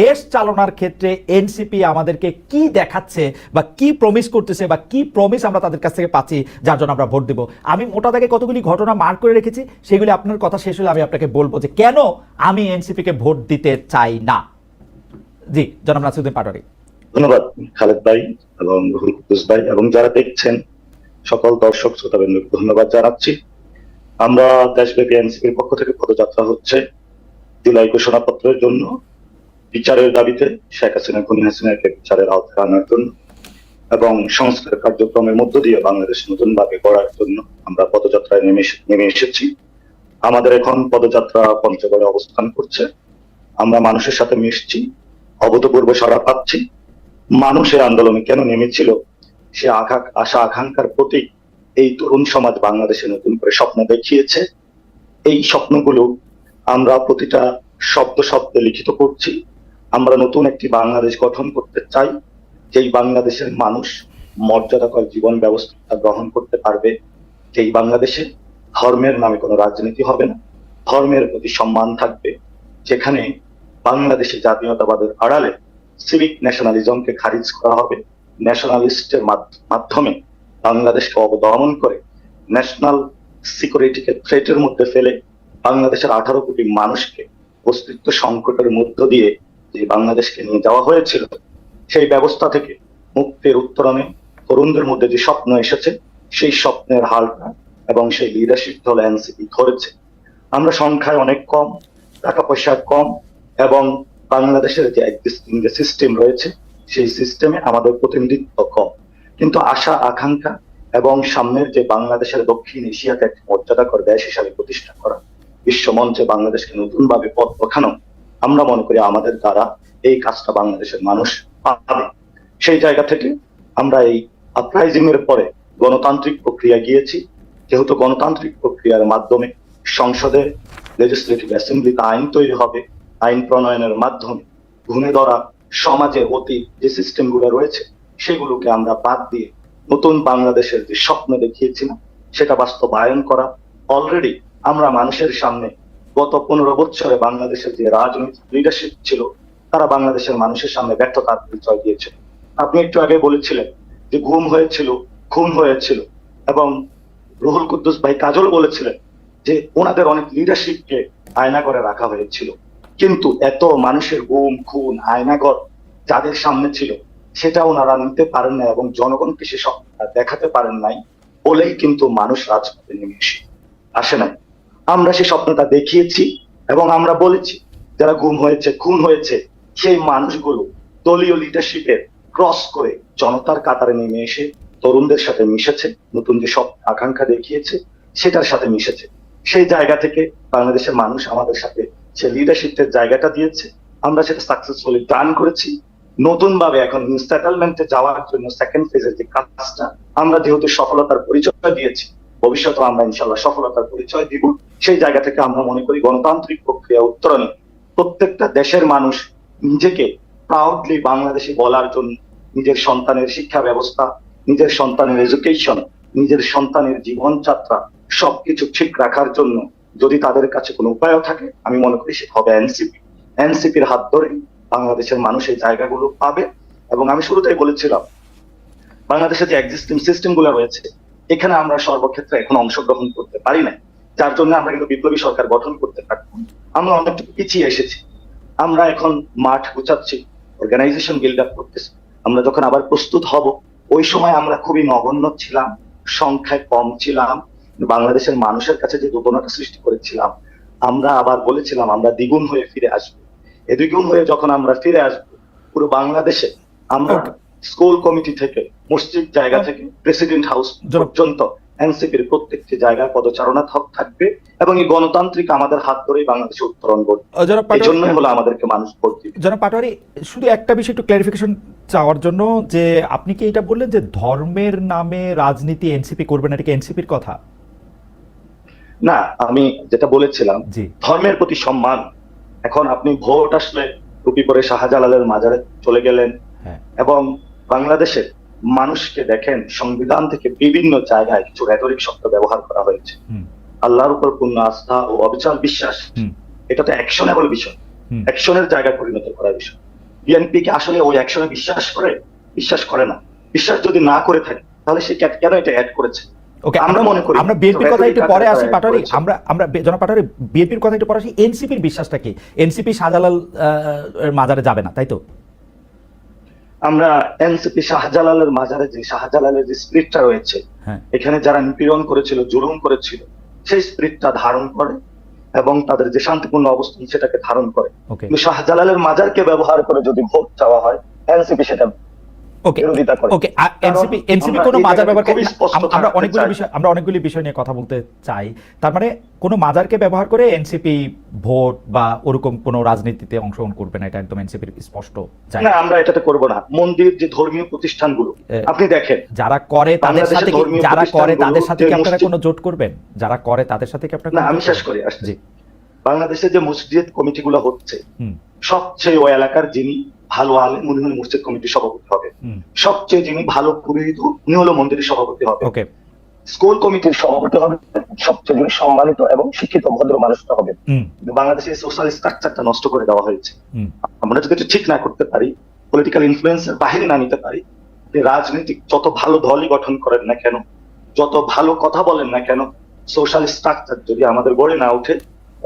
দেশ চালনার ক্ষেত্রে এনসিপি আমাদেরকে কি দেখাচ্ছে বা কি প্রমিস করতেছে বা কি প্রমিস আমরা তাদের কাছ থেকে পাচ্ছি, যার জন্য আমরা ভোট দেব। আমি মোটা দাগে কতগুলি ঘটনা মার্ক করে রেখেছি, সেগুলি আপনার কথা শেষ হলে আমি আপনাকে বলব যে কেন আমি এনসিপিকে ভোট দিতে চাই না। জি, জনাব নাসিরুদ্দিন পাটোয়ারি। ধন্যবাদ, খালেদ ভাই এবং রুহুল ভাই এবং যারা দেখছেন, সকল দর্শক শ্রোতাবৃন্দকে ধন্যবাদ জানাচ্ছি। আমরা দেশব্যাপী এনসিপির পক্ষ থেকে পদযাত্রা হচ্ছে জুলাই ঘোষণাপত্রের জন্য। বিচারের দাবিতে শেখ হাসিনা, খুনি হাসিনাকে বিচারের আওতায় আনার জন্য এবং সংস্কার কার্যক্রমের মধ্য দিয়ে বাংলাদেশ নতুন ভাবে গড়ার জন্য আমরা পদযাত্রায় নেমে এসে- নেমে এসেছি। আমাদের এখন পদযাত্রা পঞ্চগড়ে অবস্থান করছে। আমরা মানুষের সাথে মিশছি, অভূতপূর্ব সাড়া পাচ্ছি। মানুষের আন্দোলনে কেন নেমেছিল? সে আঘা আশা আকাঙ্ক্ষার প্রতীক এই তরুণ সমাজ বাংলাদেশে নতুন করে স্বপ্ন দেখিয়েছে। এই স্বপ্নগুলো আমরা প্রতিটা শব্দ শব্দে লিখিত করছি। আমরা নতুন একটি বাংলাদেশ গঠন করতে চাই, যেই বাংলাদেশের মানুষ মর্যাদাকর জীবন ব্যবস্থা গ্রহণ করতে পারবে, যেই বাংলাদেশে ধর্মের নামে কোনো রাজনীতি হবে না, ধর্মের প্রতি সম্মান থাকবে, যেখানে বাংলাদেশে জাতীয়তাবাদের আড়ালে সিভিক ন্যাশনালিজমকে খারিজ করা হবে ন্যাশনালিস্টের মাধ্যমে বাংলাদেশকে অবদমন করে ন্যাশনাল সিকিউরিটিকে থ্রেটের মধ্যে ফেলে বাংলাদেশের আঠারো কোটি মানুষকে অস্তিত্ব সংকটের মধ্য দিয়ে যে বাংলাদেশকে নিয়ে যাওয়া হয়েছিল, সেই ব্যবস্থা থেকে মুক্তির উত্তরণে তরুণদের মধ্যে যে স্বপ্ন এসেছে, সেই স্বপ্নের হালটা এবং সেই লিডারশিপ দল এনসিপি ধরেছে। আমরা সংখ্যায় অনেক কম, টাকা পয়সা কম এবং বাংলাদেশের যে এক্সিস্টিং যে সিস্টেম রয়েছে, সেই সিস্টেমে আমাদের প্রতিনিধিত্ব কম। কিন্তু আশা, আকাঙ্ক্ষা এবং সামনের যে বাংলাদেশের দক্ষিণ এশিয়াকে একটি মর্যাদাকর দেশ হিসাবে প্রতিষ্ঠা করা বিশ্ব মঞ্চে বাংলাদেশকে নতুন ভাবে পথ দেখানো আমরা মনে করি আমাদের দ্বারা এই কাজটা বাংলাদেশের মানুষ পাবে। সেই জায়গা থেকে আমরা এই আপরাইজিং এর পরে গণতান্ত্রিক প্রক্রিয়া গিয়েছি। যেহেতু গণতান্ত্রিক প্রক্রিয়ার মাধ্যমে সংসদে লেজিসলেটিভ অ্যাসেম্বলিতে আইন তৈরি হবে, আইন প্রণয়নের মাধ্যমে ঘুণে ধরা সমাজে, অতীত যে সিস্টেমগুলো রয়েছে, সেগুলোকে আমরা বাদ দিয়ে নতুন বাংলাদেশের যে স্বপ্ন দেখিয়েছিলাম, সেটা বাস্তবায়ন করা। অলরেডি আমরা মানুষের সামনে গত পনেরো বছরে বাংলাদেশের যে রাজনৈতিক লিডারশিপ ছিল, তারা বাংলাদেশের মানুষের সামনে ব্যর্থতার পরিচয় দিয়েছিল। আপনি একটু আগে বলেছিলেন যে গুম হয়েছিল, খুন হয়েছিল এবং রুহুল কুদ্দুস ভাই কাজল বলেছিলেন যে ওনাদের অনেক লিডারশিপকে আয়না করে রাখা হয়েছিল। কিন্তু এত মানুষের গুম খুন, আয়নাগর যাদের সামনে ছিল, সেটা ওনারা নিতে পারেন না এবং জনগণকে সে দেখাতে পারেন নাই বলেই কিন্তু মানুষ রাজপথে নেমে আসে নাই। আমরা সেই স্বপ্নটা দেখিয়েছি এবং আমরা বলেছি, যারা গুম হয়েছে, খুন হয়েছে, সেই মানুষগুলো দলীয় লিডারশিপের ক্রস করে জনতার কাতারে নেমে এসে তরুণদের সাথে মিশেছে, নতুন যে সব আকাঙ্ক্ষা দেখিয়েছে, সেটার সাথে মিশেছে। সেই জায়গা থেকে বাংলাদেশের মানুষ আমাদের সাথে সে লিডারশিপের জায়গাটা দিয়েছে। আমরা সেটা সাকসেসফুলি ডান করেছি। নতুন ভাবে এখন সেটেলমেন্টে যাওয়ার জন্য সেকেন্ড ফেজের যে কাজটা, আমরা যেহেতু সফলতার পরিচয় দিয়েছি ভবিষ্যতে আমরা ইনশাল্লাহ সফলতার পরিচয় দিব। সেই জায়গা থেকে আমরা মনে করি গণতান্ত্রিক প্রক্রিয়া উত্তরণে প্রত্যেকটা দেশের মানুষ নিজেকে প্রাউডলি বাংলাদেশি বলার জন্য নিজের সন্তানের শিক্ষা ব্যবস্থা, নিজের সন্তানের এডুকেশন নিজের সন্তানের জীবনযাত্রা সবকিছু ঠিক রাখার জন্য যদি তাদের কাছে কোনো উপায়ও থাকে, আমি মনে করি সে হবে এনসিপি। এনসিপির হাত ধরে বাংলাদেশের মানুষ এই জায়গাগুলো পাবে। এবং আমি শুরুতেই বলেছিলাম বাংলাদেশের যে এক্সিস্টিং সিস্টেমগুলো রয়েছে এখানে আমরা সর্বক্ষেত্রে এখন অংশগ্রহণ করতে পারি না যার জন্য আমরা কিন্তু বিপ্লবী সরকার গঠন করতে পারতাম আমরা অনেকটুকু পিছিয়ে এসেছি। আমরা এখন মাঠ গুছাচ্ছি অর্গানাইজেশন বিল্ড আপ করতেছি। আমরা যখন আবার প্রস্তুত হব, ওই সময় আমরা খুবই নগণ্য ছিলাম, সংখ্যায় কম ছিলাম, বাংলাদেশের মানুষের কাছে যে দোদনাটা সৃষ্টি করেছিলাম, আমরা আবার বলেছিলাম, আমরা দ্বিগুণ হয়ে ফিরে আসব। এ দ্বিগুণ হয়ে যখন আমরা ফিরে আসব, পুরো বাংলাদেশে আমরা স্কুল কমিটি থেকে মসজিদ জায়গা থেকে প্রেসিডেন্ট হাউস পর্যন্ত এনসিপির প্রত্যেকটি জায়গায় পদচারণা থাকবে এবং এই গণতান্ত্রিক আমাদের হাত ধরেই বাংলাদেশে উত্তরণ করবে এই জন্যই হলো আমাদেরকে মানুষ দিবে। জনাব পাটোয়ারি শুধু একটা বিষয় একটু ক্লারিফিকেশন চাওয়ার জন্য যে আপনি কি এটা বললেন যে ধর্মের নামে রাজনীতি এনসিপি করবে না এটা কি এনসিপির কথা? না আমি যেটা বলেছিলাম ধর্মের প্রতি সম্মান। এখন আপনি ভোট আসলে টুপি পরে শাহজালালের মাজারে চলে গেলেন। হ্যাঁ। এবং বাংলাদেশের মানুষকে দেখেন সংবিধান থেকে বিভিন্ন জায়গায় কিছু রেটরিক শব্দ ব্যবহার করা হয়েছে। আল্লাহর উপর পূর্ণ আস্থা ও অবিচল বিশ্বাস এটা তো অ্যাকশনেবল বিষয়। অ্যাকশনের জায়গায় পরিণত করার বিষয়। বিএনপি কি আসলে ওই অ্যাকশনে বিশ্বাস করে? বিশ্বাস করে না। বিশ্বাস যদি না করে থাকে তাহলে সে কেন এটা অ্যাড করেছে? ওকে আমরা মনে করি আমরা বিএনপির কথা একটু পরে আসি পাটারি। আমরা আমরা জনাব পাটারি বিএনপির কথা একটু পরে আসি। এনসিপির বিশ্বাসটা কি? এনসিপি শাহজালাল মাজারে যাবে না তাই তো? আমরা এনসিপি শাহজালালের মাজারে যে শাহজালালের যে স্পিরিটটা রয়েছে হ্যাঁ। এখানে যারা নিপীড়ন করেছিল জুলুম করেছিল সেই স্প্রিটটা ধারণ করে এবং তাদের যে শান্তিপূর্ণ অবস্থান সেটাকে ধারণ করে। কিন্তু শাহজালালের মাজারকে ব্যবহার করে যদি ভোট চাওয়া হয় এনসিপি সেটা ওকে বিরোধিতা ওকে এনসিপি এনসিপি কোনো মাজার ব্যবহার খুবই আমরা অনেকগুলো বিষয় আমরা অনেকগুলি বিষয় নিয়ে কথা বলতে চাই। তার মানে কোনো মাজারকে ব্যবহার করে এনসিপি ভোট বা ওরকম কোনো রাজনীতিতে অংশগ্রহণ করবে না এটা একদম এনসিপির স্পষ্ট চাই। না আমরা এটাতে করব না। মন্দির যে ধর্মীয় প্রতিষ্ঠানগুলো আপনি দেখেন। যারা করে তাদের সাথে যারা করে তাদের সাথে কি আপনারা কোনো জোট করবেন? যারা করে তাদের সাথে কি আপনারা না আমি শেষ? করি আসছি। বাংলাদেশে যে মসজিদ কমিটিগুলো হচ্ছে সবচেয়ে ওই এলাকার যিনি ভালো আলেম উনি হলেন মসজিদ কমিটির সভাপতি হবে। সবচেয়ে যিনি ভালো পুরোহিত উনি হলো মন্দিরের সভাপতি হবে। স্কুল কমিটির সভাপতি হবে সবচেয়ে যিনি সম্মানিত এবং শিক্ষিত ভদ্র মানুষটা হবে। বাংলাদেশের সোশ্যাল স্ট্রাকচারটা নষ্ট করে দেওয়া হয়েছে। আমরা যদি এটা ঠিক না করতে পারি পলিটিক্যাল ইনফ্লুয়েন্সের বাহিরে না নিতে পারি যে রাজনীতিক যত ভালো দলই গঠন করেন না কেন যত ভালো কথা বলেন না কেন সোশ্যাল স্ট্রাকচার যদি আমাদের গড়ে না ওঠে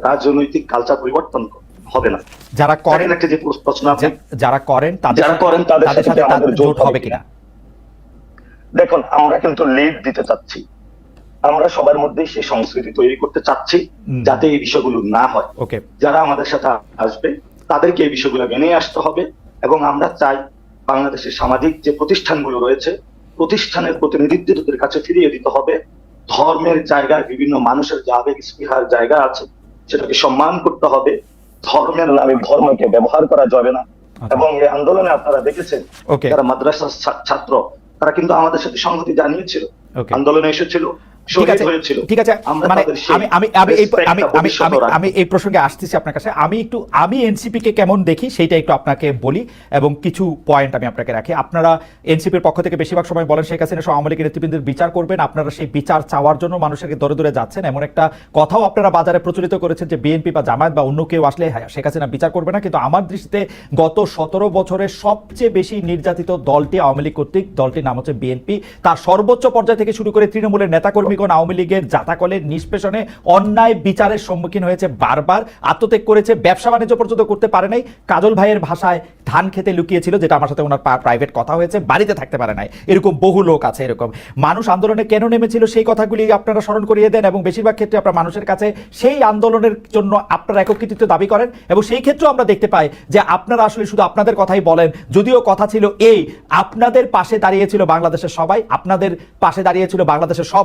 রাজনৈতিক কালচার পরিবর্তন হবে না। যারা করেন একটা যে প্রশ্ন যা- যারা করেন তাদের যারা করেন তাদের সাথে আমাদের জোট হবে কিনা? দেখুন আমরা কিন্তু লিড দিতে চাচ্ছি। আমরা সবার মধ্যেই সেই সংস্কৃতি তৈরি করতে চাচ্ছি যাতে এই বিষয়গুলো না হয়। ওকে। যারা আমাদের সাথে আসবে তাদেরকে এই বিষয়গুলো মেনে আসতে হবে এবং আমরা চাই বাংলাদেশের সামাজিক যে প্রতিষ্ঠানগুলো রয়েছে প্রতিষ্ঠানের প্রতিনিধিত্বদের কাছে ফিরিয়ে দিতে হবে। ধর্মের জায়গায় বিভিন্ন মানুষের যে আবেগ স্পৃহার জায়গা আছে সেটাকে সম্মান করতে হবে। ধর্মের নামে ধর্মকে ব্যবহার করা যাবে না। আচ্ছা। এবং এই আন্দোলনে আপনারা দেখেছেন যারা মাদ্রাসা ছাত্র তারা কিন্তু আমাদের সাথে সংহতি জানিয়েছিল। আন্দোলনে এসেছিল। ঠিক আছে ঠিক আছে মানে আমি আমি আমি এই আমি আমি আমি এই প্রসঙ্গে আসতেছি আপনার কাছে। আমি একটু আমি এনসিপি কে কেমন দেখি সেইটা একটু আপনাকে বলি এবং কিছু পয়েন্ট আমি আপনাকে রাখি। আপনারা এনসিপির পক্ষ থেকে বেশিরভাগ সময় বলেন শেখ হাসিনা সহ আওয়ামী লীগের নেতৃবৃন্দের বিচার করবেন। আপনারা সেই বিচার চাওয়ার জন্য মানুষকে দরে দরে যাচ্ছেন। এমন একটা কথাও আপনারা বাজারে প্রচলিত করেছেন যে বিএনপি বা জামায়াত বা অন্য কেউ আসলে হ্যাঁ, শেখ হাসিনা বিচার করবে না। কিন্তু আমার দৃষ্টিতে গত সতেরো বছরে সবচেয়ে বেশি নির্যাতিত দলটি আওয়ামী লীগ কর্তৃক দলটির নাম হচ্ছে বিএনপি। তার সর্বোচ্চ পর্যায় থেকে শুরু করে তৃণমূলের নেতাকর্মীগণ আওয়ামী লীগের জাতাকলের নিষ্পেষণে অন্যায় বিচারের সম্মুখীন হয়েছে বারবার, আত্মত্যাগ করেছে, ব্যবসা বাণিজ্য পর্যন্ত করতে পারে নাই। কাজল ভাইয়ের ভাষায় ধান খেতে লুকিয়েছিল, যেটা আমার সাথে ওনার প্রাইভেট কথা হয়েছে, বাড়িতে থাকতে পারে নাই। এরকম বহু লোক আছে এরকম। মানুষ আন্দোলনে কেন নেমেছিল সেই কথাগুলি আপনারা স্মরণ করিয়ে দেন এবং বেশিরভাগ ক্ষেত্রে আপনার মানুষের কাছে সেই আন্দোলনের জন্য আপনারা একত্রিত দাবি করেন এবং সেই ক্ষেত্রেও আমরা দেখতে পাই যে আপনারা আসলে শুধু আপনাদের কথাই বলেন, যদিও কথা ছিল এই, আপনাদের পাশে দাঁড়িয়েছিল বাংলাদেশের সবাই, আপনাদের পাশে দাঁড়িয়েছিল বাংলাদেশের সব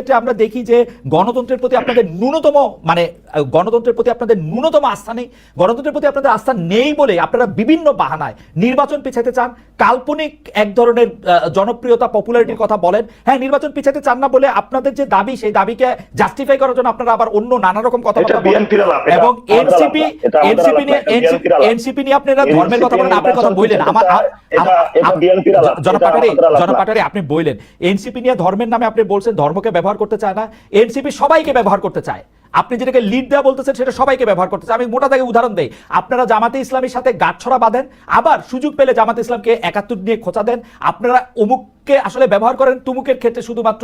আমরা দেখি যে গণতন্ত্রের প্রতি আপনাদের ন্যূনতম মানে গণতন্ত্রের প্রতি আপনাদের ন্যূনতম আস্থা নেই। গণতন্ত্রের প্রতি আপনাদের আস্থা নেই বলে আপনারা বিভিন্ন বাহানায় নির্বাচন পিছাতে চান। কাল্পনিক এক ধরনের জনপ্রিয়তা পপুলারিটির কথা বলেন। হ্যাঁ নির্বাচন পিছাতে চান না বলে আপনাদের যে দাবি সেই দাবিকে জাস্টিফাই করার জন্য আপনারা আবার অন্য নানা রকম কথা এটা এবং এনসিপি এনসিপি নিয়ে। এনসিপি নিয়ে আপনারা ধর্মের কথা বলেন আপনার কথা বললেন আমার এটা এটা বিএনপি র লাভ, জনাব এটা পাটারি আমাদের লাভ না। জনাব পাটারি আপনি বললেন এনসিপি নিয়ে ধর্মের নামে আপনি বলছেন ধর্মকে ব্যবহার করতে চায় না, এনসিপি সবাইকে ব্যবহার করতে চায়। আপনি যেটাকে লিড দেওয়া বলতেছেন, সেটা সবাইকে ব্যবহার করতে চায়। আমি মোটা দাগে উদাহরণ দেই। আপনারা জামাতে ইসলামের সাথে গাঁটছড়া বাঁধেন, আবার সুযোগ পেলে জামাতে ইসলামকে একাত্তর নিয়ে খোঁচা দেন। আপনারা অমুককে আসলে ব্যবহার করেন, তুমুকের ক্ষেত্রে শুধুমাত্র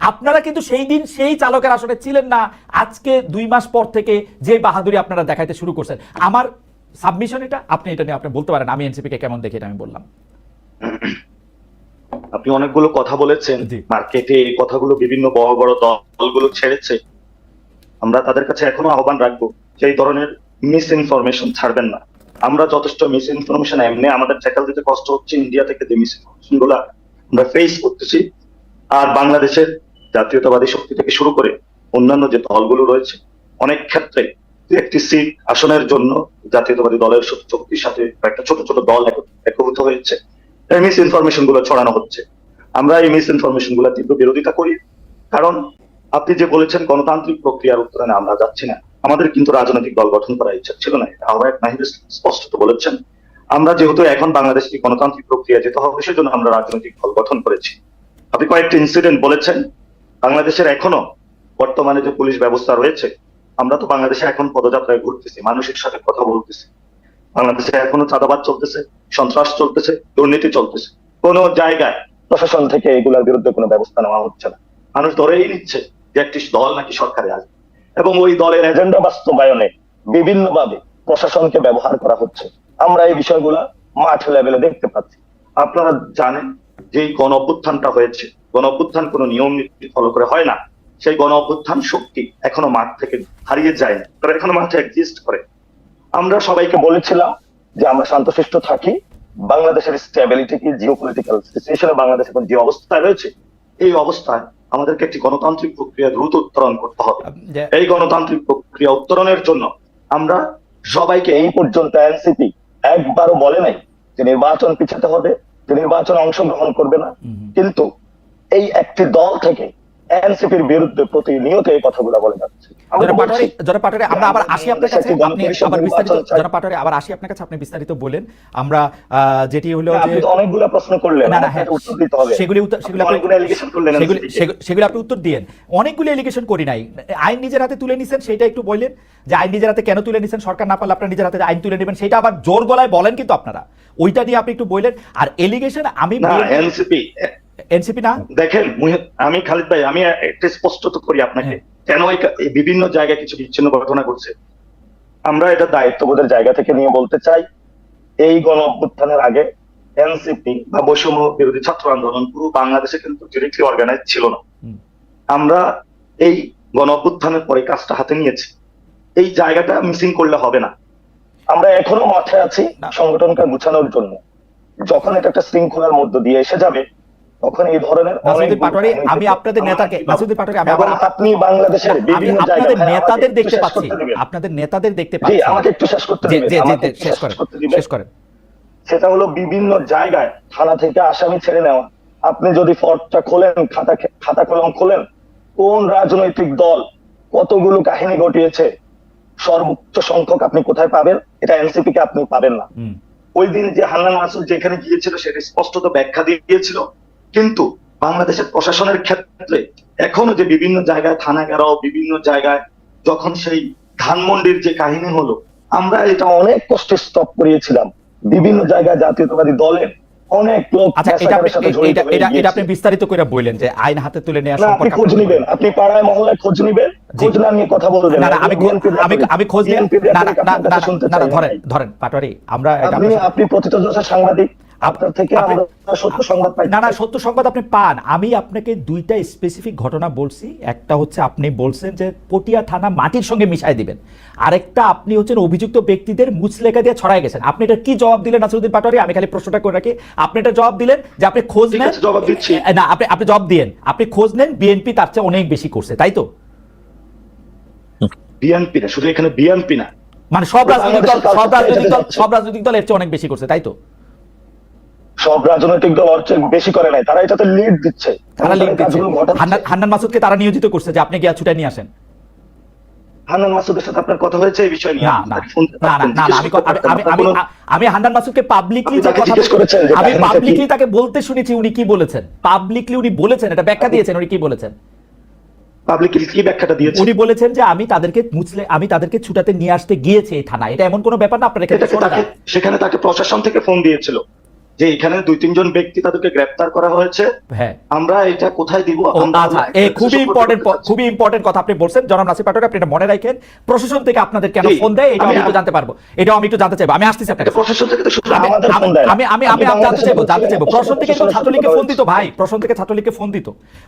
আপনারা কিন্তু সেই দিন সেই চালকের আসলে ছিলেন না। আজকে দুই মাস পর থেকে যে বাহাদুরি আপনারা দেখাইতে শুরু করছেন। আমার সাবমিশন এটা আপনি এটা নিয়ে আপনি বলতে পারেন আমি এনসিপি কে কেমন দেখি এটা আমি বললাম। আপনি অনেকগুলো কথা বলেছেন। মার্কেটে এই কথাগুলো বিভিন্ন বড় বড় দলগুলো ছেড়েছে। আমরা তাদের কাছে এখনও আহ্বান রাখব এই ধরনের মিস ইনফরমেশন ছাড়বেন না। আমরা যথেষ্ট মিস ইনফরমেশন এমনি আমাদের ট্যাকল দিতে কষ্ট হচ্ছে ইন্ডিয়া থেকে যে মিস ইনফরমেশনগুলা আমরা ফেস করতেছি আর বাংলাদেশের জাতীয়তাবাদী শক্তি থেকে শুরু করে অন্যান্য যে দলগুলো রয়েছে, অনেক ক্ষেত্রে একটি সিট আসনের জন্য জাতীয়তাবাদী দলের শক্তির সাথে একটা ছোট ছোট দল একভূত হয়েছে। এই মিস ইনফরমেশনগুলো ছড়ানো হচ্ছে। আমরা এই মিস ইনফরমেশনগুলো তীব্র বিরোধিতা করি। কারণ আপনি যে বলেছেন গণতান্ত্রিক প্রক্রিয়ার উত্তরণে আমরা যাচ্ছি না। আমাদের কিন্তু রাজনৈতিক দল গঠন করার ইচ্ছা ছিল না। আহ্বায়ক নাহিদ স্পষ্টত বলেছেন। আমরা যেহেতু এখন বাংলাদেশকে গণতান্ত্রিক প্রক্রিয়া যেতে হবে, সেজন্য আমরা রাজনৈতিক দল গঠন করেছি। আপনি কয়েকটি ইনসিডেন্ট বলেছেন। বাংলাদেশের এখনও বর্তমানে যে পুলিশ ব্যবস্থা রয়েছে, আমরা তো বাংলাদেশে এখন পদযাত্রায় ঘুরতেছি, মানুষের সাথে কথা বলতেছি। বাংলাদেশে এখনও চাঁদাবাদ চলতেছে, সন্ত্রাস চলতেছে, দুর্নীতি চলতেছে। কোন জায়গায় প্রশাসন থেকে এগুলোর বিরুদ্ধে কোনো ব্যবস্থা নেওয়া হচ্ছে না। মানুষ ধরেই নিচ্ছে যে একটি দল নাকি সরকারে আসবে এবং ওই দলের এজেন্ডা বাস্তবায়নে বিভিন্নভাবে প্রশাসনকে ব্যবহার করা হচ্ছে। আমরা এই বিষয়গুলা মাঠ লেভেলে দেখতে পাচ্ছি। আপনারা জানেন যে গণ অভ্যুত্থানটা হয়েছে গণ অভ্যুত্থান কোনো নিয়ম নীতি ফলো করে হয় না। সেই গণ অভ্যুত্থান শক্তি এখনও মাঠ থেকে হারিয়ে যায় না তারা এখনও মাঠে এক্সিস্ট করে। আমরা সবাইকে বলেছিলাম যে আমরা শান্তশিষ্ট থাকি বাংলাদেশের স্টেবিলিটি কি জিও পলিটিক্যাল সিচুয়েশনে বাংলাদেশ এখন যে অবস্থায় রয়েছে এই অবস্থায় আমাদেরকে একটি গণতান্ত্রিক প্রক্রিয়া দ্রুত উত্তরণ করতে হবে। এই গণতান্ত্রিক প্রক্রিয়া উত্তরণের জন্য আমরা সবাইকে এই পর্যন্ত এনসিপি একবারও বলে নাই যে নির্বাচন পিছাতে হবে যে নির্বাচনে অংশগ্রহণ করবে না। কিন্তু এই একটি দল থেকে এনসিপির বিরুদ্ধে প্রতিনিয়ত এই কথাগুলো বলে যাচ্ছে। আমরা জনাব বলছি, পাটোয়ারি জনাব পাটোয়ারি আমরা আবার আসি আপনার কাছে। আপনি আবার বিস্তারিত নির্বাচন চাই। আবার আসি আপনার কাছে আপনি বিস্তারিত বলেন। আমরা যেটি হলো যে অনেকগুলো প্রশ্ন করলেন। না না আমাকে একটা উত্তর দিতে হবে। সেগুলি সেগুলি আপনি করলেন সেগুলি উত্তর দিয়েন। অনেকগুলি এলিগেশন করি নাই। আইন নিজের হাতে তুলে নিছেন সেটা একটু বললেন। যে আইন নিজের হাতে কেন তুলে নিছেন? সরকার না পারলে আপনার নিজের হাতে আইন তুলে নেবেন। সেটা আবার জোর গলায় বলেন কিন্তু আপনারা। ওইটা নিয়ে আপনি একটু বললেন। আর এলিগেশন আমি এনসিপি এনসিপি না? দেখেন আমি খালিদ ভাই আমি একটা স্পষ্টত করি আপনাকে। হ্যাঁ। কেন এই বিভিন্ন জায়গায় কিছু বিচ্ছিন্ন ঘটনা ঘটছে? আমরা এটা দায়িত্ববোধের জায়গা থেকে নিয়ে বলতে চাই এই গণ অভ্যুত্থানের আগে এনসিপি বা বৈষম্য বিরোধী ছাত্র আন্দোলন পুরো বাংলাদেশে কিন্তু ডিরেক্টলি অর্গানাইজ ছিল না। আমরা এই গণ অভ্যুত্থানের পরে কাজটা হাতে নিয়েছি। এই জায়গাটা মিসিং করলে হবে না। আমরা এখনও মাঠে আছি। সংগঠনকে গুছানোর জন্য। যখন এটা একটা শৃঙ্খলার মধ্য দিয়ে এসে যাবে তখন এই ধরনের নাসিরুদ্দিন পাটোয়ারি আমি আপনাদের নেতাকে নাসিরুদ্দিন পাটোয়ারি আমি আপনি বাংলাদেশের বিভিন্ন আপনাদের জায়গায় ভাই, নেতাদের দেখতে পাচ্ছি। আপনাদের নেতাদের দেখতে পাচ্ছি। আমাকে একটু শেষ করতে দিবেন শেষ করেন শেষ করেন। সেটা হলো বিভিন্ন জায়গায় থানা থেকে আসামি ছেড়ে নেওয়া। আপনি যদি ফর্দটা খোলেন খাতা খাতা কলম খোলেন কোন রাজনৈতিক দল কতগুলো কাহিনী ঘটিয়েছে সর্বোচ্চ সংখ্যক আপনি কোথায় পাবেন এটা এনসিপি কে আপনি পাবেন না। ওই দিন যে হান্নান মাসুদ যেখানে গিয়েছিল সেটা স্পষ্টত ব্যাখ্যা দিয়েছিল। কিন্তু বাংলাদেশের প্রশাসনের ক্ষেত্রে এখনও যে বিভিন্ন জায়গায় থানা গেরাও বিভিন্ন জায়গায় যখন সেই ধানমন্ডির যে কাহিনী হলো আমরা এটা অনেক কষ্টে স্টপ করিয়েছিলাম। বিভিন্ন জায়গায় জাতীয়তাবাদী দলের অনেক লোক আচ্ছা এটা আপনি এটা এটা বিস্তারিত করে বললেন যে আইন হাতে তুলে সম্পর্কে খোঁজ আপনি নিবেন। আপনি পাড়ায় মহল্লায় খোঁজ নিবেন। জি। খোঁজ না নিয়ে কথা বলবেন। না আমি খোঁজ না না না ধরেন ধরেন পাটোয়ারি আমরা আপনি সাংবাদিক। আপনার থেকে আমরা সত্য সংবাদ পাই। না না সত্য সংবাদ আপনি পান। আমি আপনাকে দুইটা স্পেসিফিক ঘটনা বলছি। একটা হচ্ছে আপনি বলছেন যে পটিয়া থানা মাটির সঙ্গে মিশাই দিবেন। আরেকটা আপনি হচ্ছেন অভিযুক্ত ব্যক্তিদের মুচলেখা দিয়ে ছড়াই গেছেন। আপনি এটা কি জবাব দিলেন নাসিরুদ্দিন পাটোয়ারি? আমি খালি প্রশ্নটা করে রাখি। আপনি এটা জবাব দিলেন যে আপনি খোঁজ নেন জবাব দিচ্ছি। না আপনি আপনি জবাব দিয়েন। আপনি খোঁজ নেন বিএনপি তার চেয়ে অনেক বেশি করছে তাই তো? বিএনপি না শুধু এখানে বিএনপি না। মানে সব রাজনৈতিক দল সব রাজনৈতিক দল সব রাজনৈতিক দল এর চেয়ে অনেক বেশি করছে তাই তো? সব রাজনৈতিক দল অর্থ বেশি করে নাই তারা এটাতে লিড দিচ্ছে। তারা লিঙ্ক দিচ্ছে। হান্নান মাসুদকে তারা নিয়োজিত করছে যে আপনি গিয়া ছুটে নিয়ে আসেন। হান্নান মাসুদের সাথে আপনার কথা হয়েছে এই বিষয় নিয়ে? না না। না না না না, আমি আমি আমি আপনার আমি কোনো- আমি হান্নান মাসুদকে পাবলিকলি যে কথা করেছেন আমি পাবলিকলি তাকে বলতে শুনেছি উনি কি বলেছেন? পাবলিকলি উনি বলেছেন এটা ব্যাখ্যা দিয়েছেন উনি কি বলেছেন? পাবলিক কি ব্যাখ্যাটা দিয়েছে উনি বলেছেন যে আমি তাদেরকে মুছলে আমি তাদেরকে ছুটাতে নিয়ে আসতে গিয়েছি এই থানায়। এটা এমন কোনো ব্যাপার না আপনার। সেখানে তাকে প্রশাসন থেকে ফোন দিয়েছিল? যে এখানে দুই তিনজন ব্যক্তি তাদেরকে গ্রেপ্তার করা হয়েছে। হ্যাঁ। আমরা এটা কোথায় দিব? আচ্ছা এই খুবই ইম্পর্টেন্ট খুবই ইম্পর্টেন্ট কথা আপনি বলছেন। জনাব নাসির পাঠক আপনি এটা মনে রাখেন। প্রশাসন থেকে আপনাদের কেন ফোন দেয় এটা আমি একটু জানতে পারব। এটাও আমি একটু জানতে চাইব। আমি আসতেছি কাছে। প্রশাসন থেকে তো শুধু আমি আমাদের ফোন দেয় আমি আমি আমি আপনি জানতে চাইব জানতে চাইব। প্রশাসন থেকে ছাত্রলীগকে ফোন দিত? ভাই প্রশাসন থেকে ছাত্রলীগকে ফোন দিত।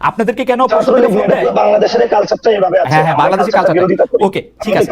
আপনাদেরকে কেন প্রশাসন থেকে ফোন দেয়? বাংলাদেশের কালচারটা এভাবে আছে। হ্যাঁ হ্যাঁ বাংলাদেশের কালচার ওকে ঠিক আছে।